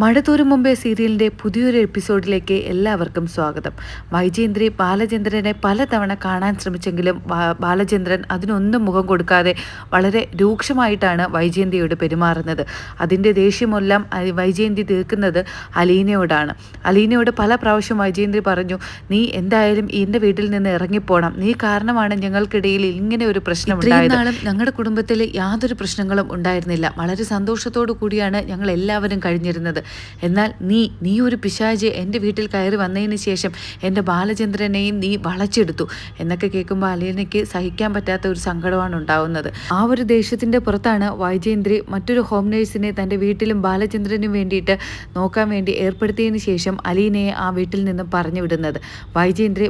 മഴതോറും മുമ്പേ സീരിയലിന്റെ പുതിയൊരു എപ്പിസോഡിലേക്ക് എല്ലാവർക്കും സ്വാഗതം. വൈജേന്ദ്രി ബാലചന്ദ്രനെ പലതവണ കാണാൻ ശ്രമിച്ചെങ്കിലും ബാലചന്ദ്രൻ അതിനൊന്നും മുഖം കൊടുക്കാതെ വളരെ രൂക്ഷമായിട്ടാണ് വൈജയന്തിയോട് പെരുമാറുന്നത്. അതിന്റെ ദേഷ്യമെല്ലാം വൈജയന്തി തീർക്കുന്നത് അലീനയോടാണ്. അലീനയോട് പല പ്രാവശ്യം വൈജയന്തി പറഞ്ഞു നീ എന്തായാലും എന്റെ വീട്ടിൽ നിന്ന് ഇറങ്ങിപ്പോണം. നീ കാരണമാണ് ഞങ്ങൾക്കിടയിൽ ഇങ്ങനെ ഒരു പ്രശ്നം ഉണ്ടായത്. ഞങ്ങളുടെ കുടുംബത്തിൽ യാതൊരു പ്രശ്നങ്ങളും ഉണ്ടായിരുന്നില്ല. വളരെ സന്തോഷത്തോടു കൂടിയാണ് ഞങ്ങൾ എല്ലാവരും കഴിഞ്ഞിരുന്നത്. എന്നാൽ നീ നീ ഒരു പിശാജ് എന്റെ വീട്ടിൽ കയറി വന്നതിന് ശേഷം എന്റെ ബാലചന്ദ്രനെയും നീ വളച്ചെടുത്തു എന്നൊക്കെ കേൾക്കുമ്പോൾ അലീനയ്ക്ക് സഹിക്കാൻ പറ്റാത്ത ഒരു സങ്കടമാണ് ഉണ്ടാവുന്നത്. ആ ഒരു ദേഷ്യത്തിന്റെ പുറത്താണ് വൈജേന്ദ്രി മറ്റൊരു ഹോം നേഴ്സിനെ തന്റെ വീട്ടിലും ബാലചന്ദ്രനും വേണ്ടിയിട്ട് നോക്കാൻ വേണ്ടി ഏർപ്പെടുത്തിയതിന് ശേഷം അലീനയെ ആ വീട്ടിൽ നിന്ന് പറഞ്ഞു വിടുന്നത്.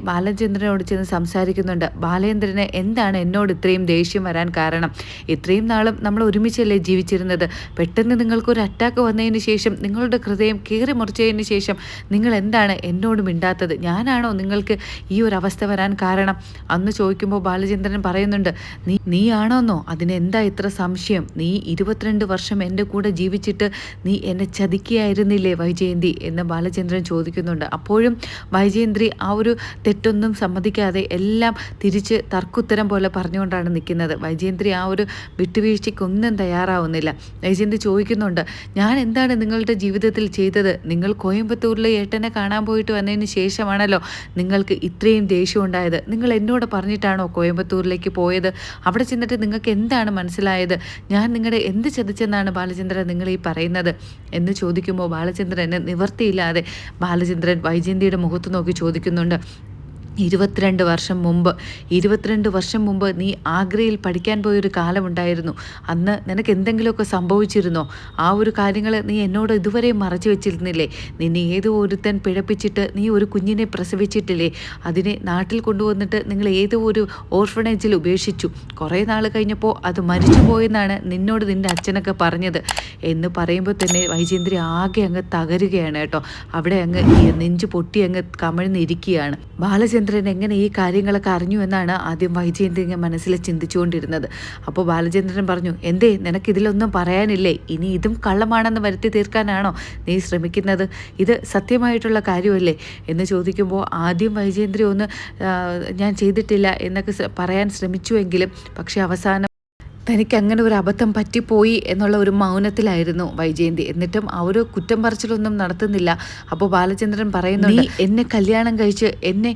ബാലചന്ദ്രനോട് ചെന്ന് സംസാരിക്കുന്നുണ്ട്. ബാലേന്ദ്രന് എന്താണ് എന്നോട് ഇത്രയും ദേഷ്യം വരാൻ കാരണം? ഇത്രയും നാളും നമ്മൾ ഒരുമിച്ചല്ലേ ജീവിച്ചിരുന്നത്? പെട്ടെന്ന് നിങ്ങൾക്കൊരു അറ്റാക്ക് വന്നതിന് ശേഷം നിങ്ങളുടെ ഹൃദയം കീറി മുറിച്ചതിന് ശേഷം നിങ്ങൾ എന്താണ് എന്നോട് മിണ്ടാത്തത്? ഞാനാണോ നിങ്ങൾക്ക് ഈ ഒരു അവസ്ഥ വരാൻ കാരണം? അന്ന് ചോദിക്കുമ്പോൾ ബാലചന്ദ്രൻ പറയുന്നുണ്ട് നീ അതിന് എന്താ ഇത്ര സംശയം? നീ ഇരുപത്തിരണ്ട് വർഷം എന്റെ കൂടെ ജീവിച്ചിട്ട് നീ എന്നെ ചതിക്കുകയായിരുന്നില്ലേ വൈജയന്തി? എന്ന് ബാലചന്ദ്രൻ ചോദിക്കുന്നുണ്ട്. അപ്പോഴും വൈജയന്ത്രി ആ ഒരു തെറ്റൊന്നും സമ്മതിക്കാതെ എല്ലാം തിരിച്ച് തർക്കുത്തരം പോലെ പറഞ്ഞുകൊണ്ടാണ് നിൽക്കുന്നത്. വൈജയന്ത്രി ആ ഒരു വിട്ടുവീഴ്ചയ്ക്കൊന്നും തയ്യാറാവുന്നില്ല. വൈജയന്തി ചോദിക്കുന്നുണ്ട് ഞാൻ എന്താണ് നിങ്ങളുടെ ജീവിതത്തിൽ ചെയ്തത്. നിങ്ങൾ കോയമ്പത്തൂരിലെ ഏട്ടനെ കാണാൻ പോയിട്ട് വന്നതിന് ശേഷമാണല്ലോ നിങ്ങൾക്ക് ഇത്രയും ദേഷ്യം ഉണ്ടായത്. നിങ്ങൾ എന്നോട് പറഞ്ഞിട്ടാണോ കോയമ്പത്തൂരിലേക്ക് പോയത്? അവിടെ ചെന്നിട്ട് നിങ്ങൾക്ക് എന്താണ് മനസ്സിലായത്? ഞാൻ നിങ്ങളുടെ എന്ത് ചതിച്ചെന്നാണ് ബാലചന്ദ്രൻ നിങ്ങൾ ഈ പറയുന്നത്? എന്ന് ചോദിക്കുമ്പോൾ ബാലചന്ദ്രന് നിവർത്തിയില്ലാതെ ബാലചന്ദ്രൻ വൈജയന്തിയുടെ മുഖത്ത് നോക്കി ചോദിക്കുന്നുണ്ട്. ഇരുപത്തിരണ്ട് വർഷം മുമ്പ്. ഇരുപത്തിരണ്ട് വർഷം മുമ്പ് നീ ആഗ്രയിൽ പഠിക്കാൻ പോയൊരു കാലമുണ്ടായിരുന്നു. അന്ന് നിനക്ക് എന്തെങ്കിലുമൊക്കെ സംഭവിച്ചിരുന്നോ? ആ ഒരു കാര്യങ്ങൾ നീ എന്നോട് ഇതുവരെ മറച്ചു വെച്ചിരുന്നില്ലേ? നിന്നെ ഏതോ ഒരുത്തൻ പിഴപ്പിച്ചിട്ട് നീ ഒരു കുഞ്ഞിനെ പ്രസവിച്ചിട്ടില്ലേ? അതിനെ നാട്ടിൽ കൊണ്ടുവന്നിട്ട് നിങ്ങൾ ഏതോ ഒരു ഓർഫണേജിൽ ഉപേക്ഷിച്ചു. കുറേ നാൾ കഴിഞ്ഞപ്പോൾ അത് മരിച്ചു പോയെന്നാണ് നിന്നോട് നിന്റെ അച്ഛനൊക്കെ പറഞ്ഞത്. എന്ന് പറയുമ്പോൾ തന്നെ വൈജേന്ദ്രി ആകെ അങ്ങ് തകരുകയാണ് കേട്ടോ. അവിടെ അങ്ങ് നെഞ്ച് പൊട്ടി അങ്ങ് കമിഴ്ന്നിരിക്കുകയാണ് ബാലചന്ദ്രൻ എങ്ങനെ ഈ കാര്യങ്ങളൊക്കെ അറിഞ്ഞു എന്നാണ് ആദ്യം വൈജയന്തി മനസ്സിൽ ചിന്തിച്ചുകൊണ്ടിരുന്നത്. അപ്പോൾ ബാലചന്ദ്രൻ പറഞ്ഞു എന്തേ നിനക്കിതിലൊന്നും പറയാനില്ലേ? ഇനി ഇതും കള്ളമാണെന്ന് വരുത്തി തീർക്കാനാണോ നീ ശ്രമിക്കുന്നത്? ഇത് സത്യമായിട്ടുള്ള കാര്യമല്ലേ? എന്ന് ചോദിക്കുമ്പോൾ ആദ്യം വൈജേന്ദ്രി ഒന്ന് ഞാൻ ചെയ്തിട്ടില്ല എന്നൊക്കെ പറയാൻ ശ്രമിച്ചുവെങ്കിലും പക്ഷേ അവസാനം തനിക്ക് അങ്ങനെ ഒരു അബദ്ധം പറ്റിപ്പോയി എന്നുള്ള ഒരു മൗനത്തിലായിരുന്നു വൈജയന്തി. എന്നിട്ടും ആ ഒരു കുറ്റം പറച്ചിലൊന്നും നടത്തുന്നില്ല. അപ്പോൾ ബാലചന്ദ്രൻ പറയുന്നു നീ എന്നെ കല്യാണം കഴിച്ച് എന്നെ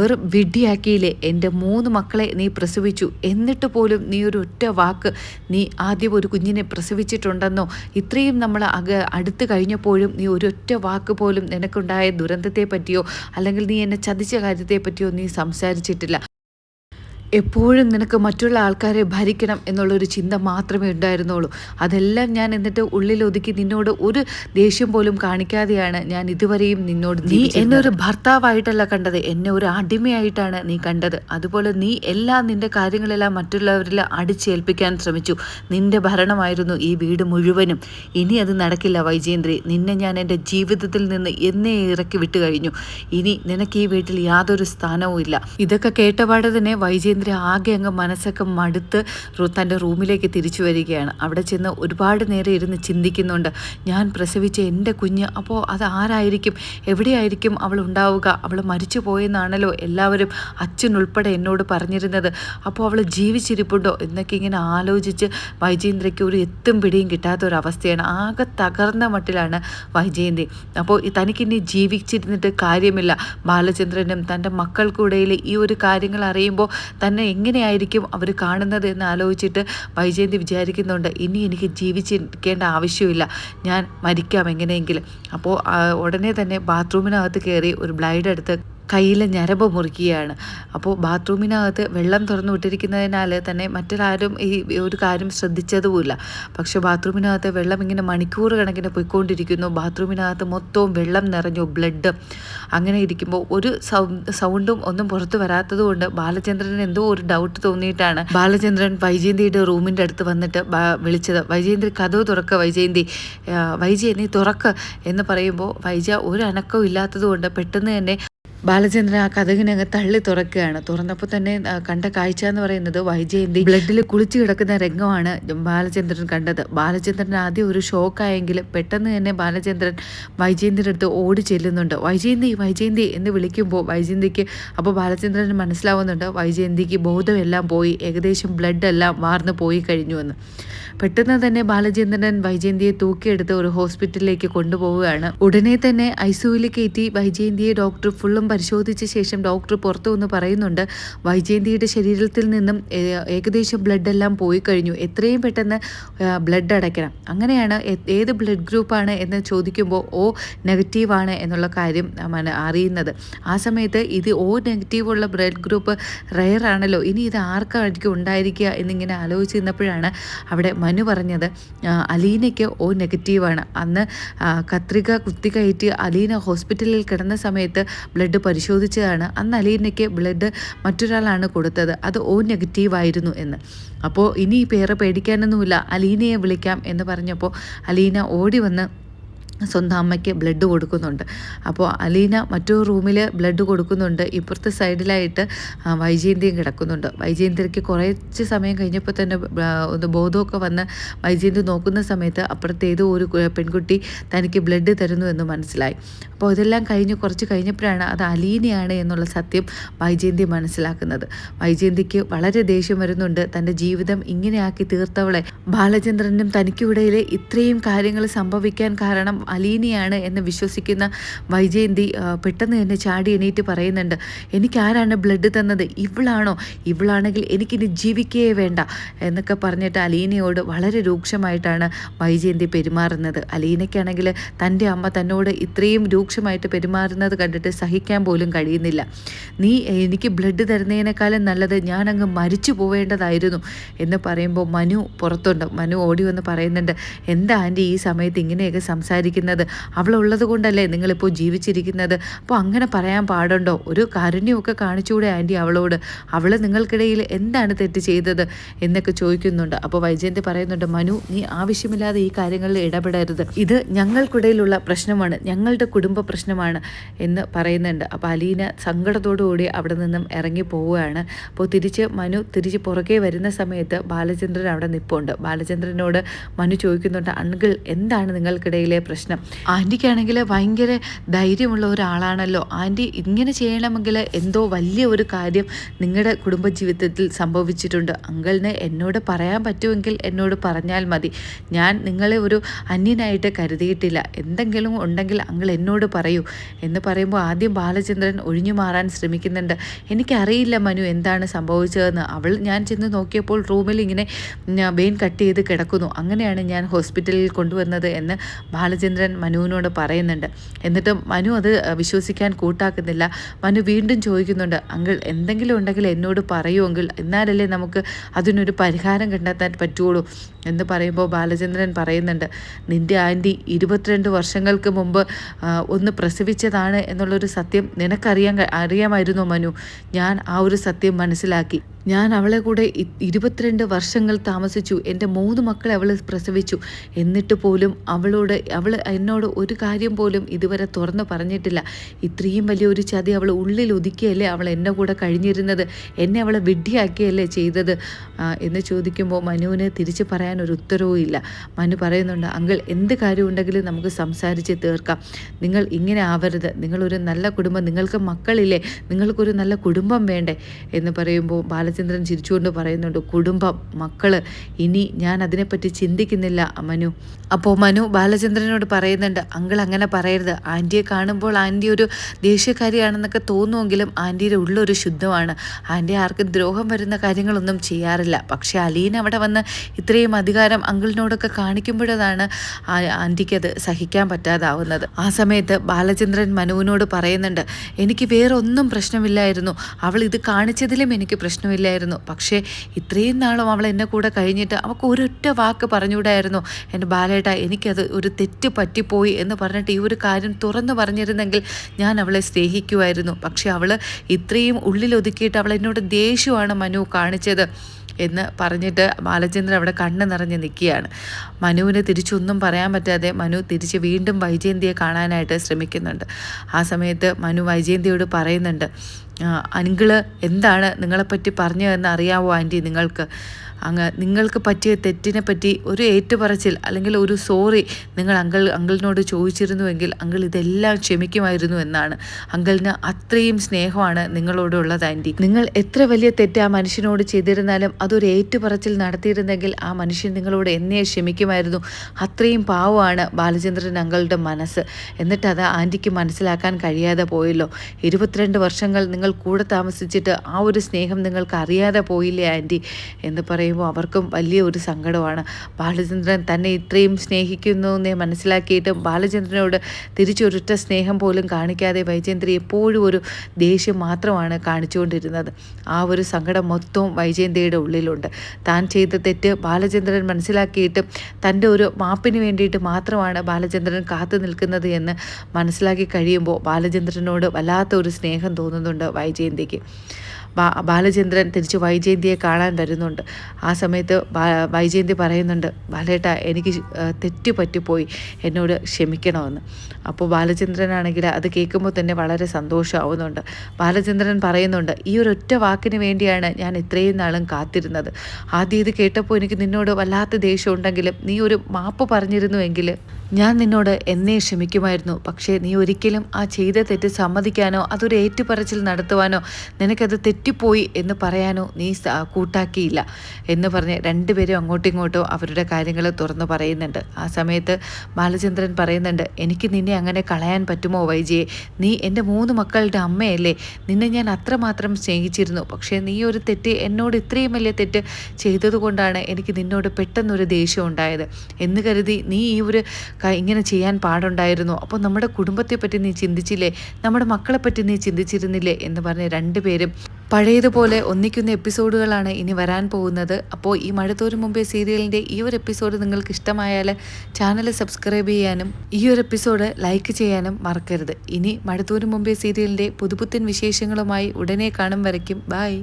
വെറും വിഡ്ഢിയാക്കിയില്ലേ? എന്റെ മൂന്ന് മക്കളെ നീ പ്രസവിച്ചു. എന്നിട്ട് പോലും നീ ഒരു ഒറ്റ വാക്ക് നീ ആദ്യം ഒരു കുഞ്ഞിനെ പ്രസവിച്ചിട്ടുണ്ടെന്നോ? ഇത്രയും നമ്മൾ അക അടുത്ത് കഴിഞ്ഞപ്പോഴും നീ ഒരൊറ്റ വാക്ക് പോലും നിനക്കുണ്ടായ ദുരന്തത്തെ പറ്റിയോ? അല്ലെങ്കിൽ നീ എന്നെ ചതിച്ച കാര്യത്തെ പറ്റിയോ നീ സംസാരിച്ചിട്ടില്ല. എപ്പോഴും നിനക്ക് മറ്റുള്ള ആൾക്കാരെ ഭരിക്കണം എന്നുള്ളൊരു ചിന്ത മാത്രമേ ഉണ്ടായിരുന്നുള്ളൂ. അതെല്ലാം ഞാൻ എന്നിട്ട് ഉള്ളിൽ ഒതുക്കി നിന്നോട് ഒരു ദേഷ്യം പോലും കാണിക്കാതെയാണ് ഞാൻ ഇതുവരെയും നിന്നോട് നീ എന്നെ ഒരു ഭർത്താവായിട്ടല്ല കണ്ടത് എന്നെ ഒരു അടിമയായിട്ടാണ് നീ കണ്ടത്. അതുപോലെ നീ എല്ലാം നിന്റെ കാര്യങ്ങളെല്ലാം മറ്റുള്ളവരിൽ അടിച്ചേൽപ്പിക്കാൻ ശ്രമിച്ചു. നിന്റെ ഭരണമായിരുന്നു ഈ വീട് മുഴുവനും. ഇനി അത് നടക്കില്ല വൈജേന്ദ്രി നിന്നെ ഞാൻ എന്റെ ജീവിതത്തിൽ നിന്ന് എന്നേ ഇറക്കി വിട്ടു കഴിഞ്ഞു ഇനി നിനക്ക് ഈ വീട്ടിൽ യാതൊരു സ്ഥാനവും ഇല്ല ഇതൊക്കെ കേട്ടപാട് തന്നെ വൈജേന്ദ്ര ആകെ അങ്ങ് മനസ്സൊക്കെ മടുത്ത് തന്റെ റൂമിലേക്ക് തിരിച്ചു വരികയാണ്. അവിടെ ചെന്ന് ഒരുപാട് നേരം ഇരുന്ന് ചിന്തിക്കുന്നുണ്ട്. ഞാൻ പ്രസവിച്ച എന്റെ കുഞ്ഞ് അപ്പോൾ അത് ആരായിരിക്കും? എവിടെയായിരിക്കും അവൾ ഉണ്ടാവുക? അവൾ മരിച്ചു പോയെന്നാണല്ലോ എല്ലാവരും അച്ഛൻ ഉൾപ്പെടെ എന്നോട് പറഞ്ഞിരുന്നത്. അപ്പോൾ അവൾ ജീവിച്ചിരിപ്പുണ്ടോ എന്നൊക്കെ ഇങ്ങനെ ആലോചിച്ച് വൈജേന്ദ്രയ്ക്ക് ഒരു എത്തും പിടിയും കിട്ടാത്ത ഒരു അവസ്ഥയാണ് ആകെ തകർന്ന മട്ടിലാണ് വൈജയന്തി. അപ്പോൾ തനിക്കിനി ജീവിച്ചിരുന്നിട്ട് കാര്യമില്ല. ബാലചന്ദ്രനും തന്റെ മക്കൾക്കിടയിൽ ഈ ഒരു കാര്യങ്ങൾ അറിയുമ്പോൾ തന്നെ എങ്ങനെയായിരിക്കും അവർ കാണുന്നത് എന്ന് ആലോചിച്ചിട്ട് വൈജയന്തി വിചാരിക്കുന്നുണ്ട് ഇനി എനിക്ക് ജീവിച്ചിരിക്കേണ്ട ആവശ്യമില്ല ഞാൻ മരിക്കാം എങ്ങനെയെങ്കിലും. അപ്പോൾ ഉടനെ തന്നെ ബാത്റൂമിനകത്ത് കയറി ഒരു ബ്ലൈഡ് എടുത്ത് കയ്യിലെ ഞരമ്പ് മുറിക്കുകയാണ് അപ്പോൾ ബാത്റൂമിനകത്ത് വെള്ളം തുറന്നു വിട്ടിരിക്കുന്നതിനാൽ തന്നെ മറ്റൊരാരും ഈ ഒരു കാര്യം ശ്രദ്ധിച്ചതുമില്ല. പക്ഷെ ബാത്റൂമിനകത്ത് വെള്ളം ഇങ്ങനെ മണിക്കൂർ കണക്കിന് പോയിക്കൊണ്ടിരിക്കുന്നു. ബാത്റൂമിനകത്ത് മൊത്തവും വെള്ളം നിറഞ്ഞു ബ്ലഡ്. അങ്ങനെ ഇരിക്കുമ്പോൾ ഒരു സൗണ്ടും ഒന്നും പുറത്ത് വരാത്തത് കൊണ്ട് ബാലചന്ദ്രന് എന്തോ ഒരു ഡൗട്ട് തോന്നിയിട്ടാണ് ബാലചന്ദ്രൻ വൈജയന്തിയുടെ റൂമിന്റെ അടുത്ത് വന്നിട്ട് വിളിച്ചത്. വൈജയന്തി കഥവ് തുറക്ക വൈജയന്തി. വൈജയന്തി തുറക്ക് എന്ന് പറയുമ്പോൾ വൈജ ഒരു അനക്കവും ഇല്ലാത്തത് കൊണ്ട് പെട്ടെന്ന് തന്നെ ബാലചന്ദ്രൻ ആ കഥകിനങ്ങ് തള്ളി തുറക്കുകയാണ്. തുറന്നപ്പോൾ തന്നെ കണ്ട കാഴ്ച എന്ന് പറയുന്നത് വൈജയന്തി ബ്ലഡിൽ കുളിച്ചു കിടക്കുന്ന രംഗമാണ് ബാലചന്ദ്രൻ കണ്ടത്. ബാലചന്ദ്രൻ ആദ്യം ഒരു ഷോക്കായെങ്കിലും പെട്ടെന്ന് തന്നെ ബാലചന്ദ്രൻ വൈജയന്തിയുടെ അടുത്ത് ഓടി ചെല്ലുന്നുണ്ട്. വൈജയന്തി വൈജയന്തി എന്ന് വിളിക്കുമ്പോൾ വൈജയന്തിക്ക് അപ്പോൾ ബാലചന്ദ്രന് മനസ്സിലാവുന്നുണ്ട് വൈജയന്തിക്ക് ബോധമെല്ലാം പോയി. ഏകദേശം ബ്ലഡ് എല്ലാം വാർന്നു പോയി കഴിഞ്ഞുവെന്ന് പെട്ടെന്ന് തന്നെ ബാലചന്ദ്രൻ വൈജയന്തിയെ തൂക്കിയെടുത്ത് ഒരു ഹോസ്പിറ്റലിലേക്ക് കൊണ്ടുപോവുകയാണ്. ഉടനെ തന്നെ ഐസിയുവിൽ കയറ്റി വൈജയന്തിയെ ഡോക്ടർ ഫുള്ളും പരിശോധിച്ച ശേഷം ഡോക്ടർ പുറത്തു വന്ന് പറയുന്നുണ്ട് വൈജയന്തിയുടെ ശരീരത്തിൽ നിന്നും ഏകദേശം ബ്ലഡ് എല്ലാം പോയി കഴിഞ്ഞു. എത്രയും പെട്ടെന്ന് ബ്ലഡ് അടയ്ക്കണം. അങ്ങനെയാണ് ഏത് ബ്ലഡ് ഗ്രൂപ്പാണ് എന്ന് ചോദിക്കുമ്പോൾ ഓ നെഗറ്റീവ് ആണ് എന്നുള്ള കാര്യം അറിയുന്നത്. ആ സമയത്ത് ഇത് ഓ നെഗറ്റീവ് ഉള്ള ബ്ലഡ് ഗ്രൂപ്പ് റയർ ആണല്ലോ. ഇനി ഇത് ആർക്കായിരിക്കും ഉണ്ടായിരിക്കുക? എന്നിങ്ങനെ ആലോചിച്ചിരുന്നപ്പോഴാണ് അവിടെ മനു പറഞ്ഞത് അലീനയ്ക്ക് ഓ നെഗറ്റീവാണ്. അന്ന് കത്രിക കുത്തിക്കയറ്റി അലീന ഹോസ്പിറ്റലിൽ കിടന്ന സമയത്ത് ബ്ലഡ് പരിശോധിച്ചതാണ്. അന്ന് അലീനയ്ക്ക് ബ്ലഡ് മറ്റൊരാളാണ് കൊടുത്തത്. അത് ഓ നെഗറ്റീവ് ആയിരുന്നു എന്ന്. അപ്പോൾ ഇനി പേരെ പേടിക്കാനൊന്നുമില്ല. അലീനയെ വിളിക്കാം എന്ന് പറഞ്ഞപ്പോൾ അലീന ഓടി വന്ന് സ്വന്തം അമ്മയ്ക്ക് ബ്ലഡ് കൊടുക്കുന്നുണ്ട്. അപ്പോൾ അലീന മറ്റൊരു റൂമിൽ ബ്ലഡ് കൊടുക്കുന്നുണ്ട്. ഇപ്പുറത്തെ സൈഡിലായിട്ട് വൈജയന്തിയും കിടക്കുന്നുണ്ട്. വൈജയന്തിക്ക് കുറച്ച് സമയം കഴിഞ്ഞപ്പോൾ തന്നെ ഒന്ന് ബോധമൊക്കെ വന്ന് വൈജയന്തി നോക്കുന്ന സമയത്ത് അപ്പുറത്തെ ഏതോ ഒരു പെൺകുട്ടി തനിക്ക് ബ്ലഡ് തരുന്നു എന്ന് മനസ്സിലായി. അപ്പോൾ ഇതെല്ലാം കഴിഞ്ഞ് കുറച്ച് കഴിഞ്ഞപ്പോഴാണ് അത് അലീനയാണ് എന്നുള്ള സത്യം വൈജയന്തി മനസ്സിലാക്കുന്നത്. വൈജയന്തിക്ക് വളരെ ദേഷ്യം വരുന്നുണ്ട്. തന്റെ ജീവിതം ഇങ്ങനെയാക്കി തീർത്തവളെ. ബാലചന്ദ്രനും തനിക്കിടയിൽ ഇത്രയും കാര്യങ്ങൾ സംഭവിക്കാൻ കാരണം അലീനയാണ് എന്ന് വിശ്വസിക്കുന്ന വൈജയന്തി പെട്ടെന്ന് തന്നെ ചാടി എണീറ്റ് പറയുന്നുണ്ട് എനിക്ക് ആരാണ് ബ്ലഡ് തന്നത്? ഇവളാണോ? ഇവളാണെങ്കിൽ എനിക്കിനി ജീവിക്കേ വേണ്ട. എന്നൊക്കെ പറഞ്ഞിട്ട് അലീനയോട് വളരെ രൂക്ഷമായിട്ടാണ് വൈജയന്തി പെരുമാറുന്നത്. അലീനയ്ക്കാണെങ്കിൽ തന്റെ അമ്മ തന്നോട് ഇത്രയും രൂക്ഷമായിട്ട് പെരുമാറുന്നത് കണ്ടിട്ട് സഹിക്കാൻ പോലും കഴിയുന്നില്ല. നീ എനിക്ക് ബ്ലഡ് തരുന്നതിനേക്കാളും നല്ലത് ഞാനങ്ങ് മരിച്ചു പോവേണ്ടതായിരുന്നു എന്ന് പറയുമ്പോൾ മനു പുറത്തുണ്ട്. മനു ഓടി വന്ന് പറയുന്നുണ്ട് എന്താ ആന്റി ഈ സമയത്ത് ഇങ്ങനെയൊക്കെ സംസാരിക്കുന്നത്? അവളുള്ളത് കൊണ്ടല്ലേ നിങ്ങളിപ്പോൾ ജീവിച്ചിരിക്കുന്നത്? അപ്പോൾ അങ്ങനെ പറയാൻ പാടുണ്ടോ? ഒരു കാരുണ്യമൊക്കെ കാണിച്ചുകൂടെ ആന്റി അവളോട്? അവൾ നിങ്ങൾക്കിടയിൽ എന്താണ് തെറ്റ് ചെയ്തത്? എന്നൊക്കെ ചോദിക്കുന്നുണ്ട്. അപ്പോൾ വൈജയന്തി പറയുന്നുണ്ട് മനു നീ ആവശ്യമില്ലാതെ ഈ കാര്യങ്ങളിൽ ഇടപെടരുത്. ഇത് ഞങ്ങൾക്കിടയിലുള്ള പ്രശ്നമാണ്. ഞങ്ങളുടെ കുടുംബ പ്രശ്നമാണ് എന്ന് പറയുന്നുണ്ട്. അപ്പോൾ അലീന സങ്കടത്തോടുകൂടി അവിടെ നിന്നും ഇറങ്ങി പോവുകയാണ്. അപ്പോൾ തിരിച്ച് മനു തിരിച്ച് പുറകെ വരുന്ന സമയത്ത് ബാലചന്ദ്രൻ അവിടെ നിൽപ്പുണ്ട് ബാലചന്ദ്രനോട് മനു ചോദിക്കുന്നുണ്ട് അണുകൾ എന്താണ് നിങ്ങൾക്കിടയിലെ പ്രശ്നം? ആന്റിക്കാണെങ്കിൽ ഭയങ്കര ധൈര്യമുള്ള ഒരാളാണല്ലോ. ആന്റി ഇങ്ങനെ ചെയ്യണമെങ്കിൽ എന്തോ വലിയ ഒരു കാര്യം നിങ്ങളുടെ കുടുംബജീവിതത്തിൽ സംഭവിച്ചിട്ടുണ്ട്. അങ്കിളിന് എന്നോട് പറയാൻ പറ്റുമെങ്കിൽ എന്നോട് പറഞ്ഞാൽ മതി. ഞാൻ നിങ്ങളെ ഒരു അന്യനായിട്ട് കരുതിയിട്ടില്ല. എന്തെങ്കിലും ഉണ്ടെങ്കിൽ അങ്കിൾ എന്നോട് പറയൂ. എന്ന് പറയുമ്പോൾ ആദ്യം ബാലചന്ദ്രൻ ഒഴിഞ്ഞു മാറാൻ ശ്രമിക്കുന്നുണ്ട്. എനിക്കറിയില്ല മനു എന്താണ് സംഭവിച്ചതെന്ന്. അവൾ ഞാൻ ചെന്ന് നോക്കിയപ്പോൾ റൂമിൽ ഇങ്ങനെ വെയിൻ കട്ട് ചെയ്ത് കിടക്കുന്നു. അങ്ങനെയാണ് ഞാൻ ഹോസ്പിറ്റലിൽ കൊണ്ടുവന്നത് എന്ന് ബാലചന്ദ്രൻ മനുവിനോട് പറയുന്നുണ്ട്. എന്നിട്ടും മനു അത് വിശ്വസിക്കാൻ കൂട്ടാക്കുന്നില്ല. മനു വീണ്ടും ചോദിക്കുന്നുണ്ട് അങ്കിൾ എന്തെങ്കിലും ഉണ്ടെങ്കിൽ എന്നോട് പറയുമെങ്കിൽ എന്നാലല്ലേ നമുക്ക് അതിനൊരു പരിഹാരം കണ്ടെത്താൻ പറ്റുള്ളൂ? എന്ന് പറയുമ്പോൾ ബാലചന്ദ്രൻ പറയുന്നുണ്ട് നിന്റെ ആന്റി ഇരുപത്തിരണ്ട് വർഷങ്ങൾക്ക് മുമ്പ് ഒന്ന് പ്രസവിച്ചതാണ് എന്നുള്ളൊരു സത്യം നിനക്കറിയാൻ ക- അറിയാമായിരുന്നോ മനു. ഞാൻ ആ ഒരു സത്യം മനസ്സിലാക്കി. ഞാൻ അവളെ കൂടെ ഇരുപത്തിരണ്ട് വർഷങ്ങൾ താമസിച്ചു. എന്റെ മൂന്ന് മക്കളെ അവൾ പ്രസവിച്ചു. എന്നിട്ട് പോലും അവളോട് അവൾ എന്നോട് ഒരു കാര്യം പോലും ഇതുവരെ തുറന്നു പറഞ്ഞിട്ടില്ല. ഇത്രയും വലിയൊരു ചതി അവൾ ഉള്ളിൽ ഒതുക്കിയല്ലേ അവൾ എന്നെ കൂടെ കഴിഞ്ഞിരുന്നത്? എന്നെ അവളെ വിഡ്ഢിയാക്കിയല്ലേ ചെയ്തത്? എന്ന് ചോദിക്കുമ്പോൾ മനുവിന് തിരിച്ചു പറയാൻ ഒരു ഉത്തരവും ഇല്ല. മനു പറയുന്നുണ്ട് അങ്കിൾ എന്ത് കാര്യമുണ്ടെങ്കിലും നമുക്ക് സംസാരിച്ച് തീർക്കാം. നിങ്ങൾ ഇങ്ങനെ ആവരുത്. നിങ്ങളൊരു നല്ല കുടുംബം. നിങ്ങൾക്ക് മക്കളില്ലേ. നിങ്ങൾക്കൊരു നല്ല കുടുംബം വേണ്ടേ? എന്ന് പറയുമ്പോൾ ബാലചന്ദ്രൻ ചിരിച്ചുകൊണ്ട് പറയുന്നുണ്ട് കുടുംബം മക്കൾ ഇനി ഞാൻ അതിനെപ്പറ്റി ചിന്തിക്കുന്നില്ല മനു. അപ്പോൾ മനു ബാലചന്ദ്രനോട് പറയുന്നുണ്ട് അങ്കൾ അങ്ങനെ പറയരുത്. ആന്റിയെ കാണുമ്പോൾ ആന്റി ഒരു ദേഷ്യക്കാരിയാണെന്നൊക്കെ തോന്നുമെങ്കിലും ആന്റിയുടെ ഉള്ളൊരു ശുദ്ധമാണ്. ആന്റി ആർക്കും ദ്രോഹം വരുന്ന കാര്യങ്ങളൊന്നും ചെയ്യാറില്ല. പക്ഷേ അലീന അവിടെ വന്ന് ഇത്രയും അധികാരം അങ്കിളിനോടൊക്കെ കാണിക്കുമ്പോഴതാണ് ആന്റിക്കത് സഹിക്കാൻ പറ്റാതാവുന്നത്. ആ സമയത്ത് ബാലചന്ദ്രൻ മനുവിനോട് പറയുന്നുണ്ട് എനിക്ക് വേറെ ഒന്നും പ്രശ്നമില്ലായിരുന്നു. അവൾ ഇത് കാണിച്ചതിലും എനിക്ക് പ്രശ്നമില്ലായിരുന്നു പക്ഷേ ഇത്രയും നാളും അവൾ എന്നെ കൂടെ കഴിഞ്ഞിട്ട് അവൾക്ക് ഒരൊറ്റ വാക്ക് പറഞ്ഞുകൂടായിരുന്നു. എന്റെ ബാലേട്ട എനിക്കത് ഒരു തെറ്റ് പറ്റിപ്പോയി എന്ന് പറഞ്ഞിട്ട് ഈ ഒരു കാര്യം തുറന്നു പറഞ്ഞിരുന്നെങ്കിൽ ഞാൻ അവളെ സ്നേഹിക്കുമായിരുന്നു പക്ഷേ അവൾ ഇത്രയും ഉള്ളിലൊതുക്കിയിട്ട് അവൾ എന്നോട് ദേഷ്യമാണ് മനു കാണിച്ചത് എന്ന് പറഞ്ഞിട്ട് ബാലചന്ദ്രൻ അവിടെ കണ്ണ് നിറഞ്ഞ് നിൽക്കുകയാണ്. മനുവിന് തിരിച്ചൊന്നും പറയാൻ പറ്റാതെ മനു തിരിച്ച് വീണ്ടും വൈജയന്തിയെ കാണാനായിട്ട് ശ്രമിക്കുന്നുണ്ട്. ആ സമയത്ത് മനു വൈജയന്തിയോട് പറയുന്നുണ്ട് അങ്കിൾ എന്താണ് നിങ്ങളെപ്പറ്റി പറഞ്ഞതെന്ന് അറിയാവോ ആന്റി നിങ്ങൾക്ക്? അങ്ങ് നിങ്ങൾക്ക് പറ്റിയ തെറ്റിനെ പറ്റി ഒരു ഏറ്റുപറച്ചിൽ അല്ലെങ്കിൽ ഒരു സോറി നിങ്ങൾ അങ്കിൾ അങ്കിളിനോട് ചോദിച്ചിരുന്നുവെങ്കിൽ അങ്കിൾ ഇതെല്ലാം ക്ഷമിക്കുമായിരുന്നു എന്നാണ്. അങ്കിളിന് അത്രയും സ്നേഹമാണ് നിങ്ങളോടുള്ളത് ആന്റി. നിങ്ങൾ എത്ര വലിയ തെറ്റ് ആ മനുഷ്യനോട് ചെയ്തിരുന്നാലും അതൊരു ഏറ്റുപറച്ചിൽ നടത്തിയിരുന്നെങ്കിൽ ആ മനുഷ്യൻ നിങ്ങളോട് എന്നെ ക്ഷമിക്കുമായിരുന്നു. അത്രയും പാവമാണ് ബാലചന്ദ്രൻ അങ്കളുടെ മനസ്സ്. എന്നിട്ട് അത് ആന്റിക്ക് മനസ്സിലാക്കാൻ കഴിയാതെ പോയല്ലോ. ഇരുപത്തിരണ്ട് വർഷങ്ങൾ നിങ്ങൾ കൂടെ താമസിച്ചിട്ട് ആ ഒരു സ്നേഹം നിങ്ങൾക്ക് അറിയാതെ പോയില്ലേ ആന്റി? എന്ന് പറയുമ്പോൾ അവർക്കും വലിയ ഒരു സങ്കടമാണ്. ബാലചന്ദ്രൻ തന്നെ ഇത്രയും സ്നേഹിക്കുന്നു എന്നേ മനസ്സിലാക്കിയിട്ടും ബാലചന്ദ്രനോട് തിരിച്ചൊരുറ്റ സ്നേഹം പോലും കാണിക്കാതെ വൈജയന്തി എപ്പോഴും ഒരു ദേഷ്യം മാത്രമാണ് കാണിച്ചുകൊണ്ടിരുന്നത്. ആ ഒരു സങ്കടം മൊത്തവും വൈജയന്തിയുടെ ഉള്ളിലുണ്ട്. താൻ ചെയ്ത തെറ്റ് ബാലചന്ദ്രൻ മനസ്സിലാക്കിയിട്ടും തന്റെ ഒരു മാപ്പിന് വേണ്ടിയിട്ട് മാത്രമാണ് ബാലചന്ദ്രൻ കാത്തു നിൽക്കുന്നത് എന്ന് മനസ്സിലാക്കി കഴിയുമ്പോൾ ബാലചന്ദ്രനോട് വല്ലാത്ത ഒരു സ്നേഹം തോന്നുന്നുണ്ട്. വൈജയന്തിക്ക്. ബാലചന്ദ്രൻ തിരിച്ച് വൈജയന്തിയെ കാണാൻ വരുന്നുണ്ട്. ആ സമയത്ത് വൈജയന്തി പറയുന്നുണ്ട് ബാലേട്ട എനിക്ക് തെറ്റു പറ്റിപ്പോയി എന്നോട് ക്ഷമിക്കണമെന്ന്. അപ്പോൾ ബാലചന്ദ്രനാണെങ്കിൽ അത് കേൾക്കുമ്പോൾ തന്നെ വളരെ സന്തോഷമാവുന്നുണ്ട്. ബാലചന്ദ്രൻ പറയുന്നുണ്ട് ഈ ഒരു ഒറ്റ വാക്കിന് വേണ്ടിയാണ് ഞാൻ ഇത്രയും നാളും കാത്തിരുന്നത്. ആദ്യം ഇത് കേട്ടപ്പോൾ എനിക്ക് നിന്നോട് വല്ലാത്ത ദേഷ്യം ഉണ്ടെങ്കിലും നീ ഒരു മാപ്പ് പറഞ്ഞിരുന്നുവെങ്കിൽ ഞാൻ നിന്നോട് എന്നെ ക്ഷമിക്കുമായിരുന്നു. പക്ഷേ നീ ഒരിക്കലും ആ ചെയ്ത തെറ്റ് സമ്മതിക്കാനോ അതൊരു ഏറ്റുപറച്ചിൽ നടത്തുവാനോ നിനക്കത് തെറ്റിപ്പോയി എന്ന് പറയാനോ നീ കൂട്ടാക്കിയില്ല എന്ന് പറഞ്ഞ് രണ്ടുപേരും അങ്ങോട്ടും ഇങ്ങോട്ടും അവരുടെ കാര്യങ്ങൾ തുറന്നു പറയുന്നുണ്ട്. ആ സമയത്ത് ബാലചന്ദ്രൻ പറയുന്നുണ്ട് എനിക്ക് നിന്നെ അങ്ങനെ കളയാൻ പറ്റുമോ വൈജിയെ? നീ എന്റെ മൂന്ന് മക്കളുടെ അമ്മയല്ലേ? നിന്നെ ഞാൻ അത്രമാത്രം സ്നേഹിച്ചിരുന്നു. പക്ഷേ നീ ഒരു തെറ്റ് എന്നോട് ഇത്രയും വലിയ തെറ്റ് ചെയ്തതുകൊണ്ടാണ് എനിക്ക് നിന്നോട് പെട്ടെന്നൊരു ദേഷ്യം ഉണ്ടായത്. എന്ന് കരുതി നീ ഈ ഒരു ഇങ്ങനെ ചെയ്യാൻ പാടുണ്ടായിരുന്നു. അപ്പോൾ നമ്മുടെ കുടുംബത്തെ പറ്റി നീ ചിന്തിച്ചില്ലേ? നമ്മുടെ മക്കളെ പറ്റി നീ ചിന്തിച്ചിരുന്നില്ലേ? എന്ന് പറഞ്ഞ് രണ്ടുപേരും പഴയതുപോലെ ഒന്നിക്കുന്ന എപ്പിസോഡുകളാണ് ഇനി വരാൻ പോകുന്നത്. അപ്പോൾ ഈ മഴത്തോരും മുമ്പേ സീരിയലിന്റെ ഈ ഒരു എപ്പിസോഡ് നിങ്ങൾക്ക് ഇഷ്ടമായാൽ ചാനൽ സബ്സ്ക്രൈബ് ചെയ്യാനും ഈ ഒരു എപ്പിസോഡ് ലൈക്ക് ചെയ്യാനും മറക്കരുത്. ഇനി മഴത്തോരും മുമ്പേ സീരിയലിന്റെ പുതുപുത്തൻ വിശേഷങ്ങളുമായി ഉടനെ കാണും വരയ്ക്കും. ബായ്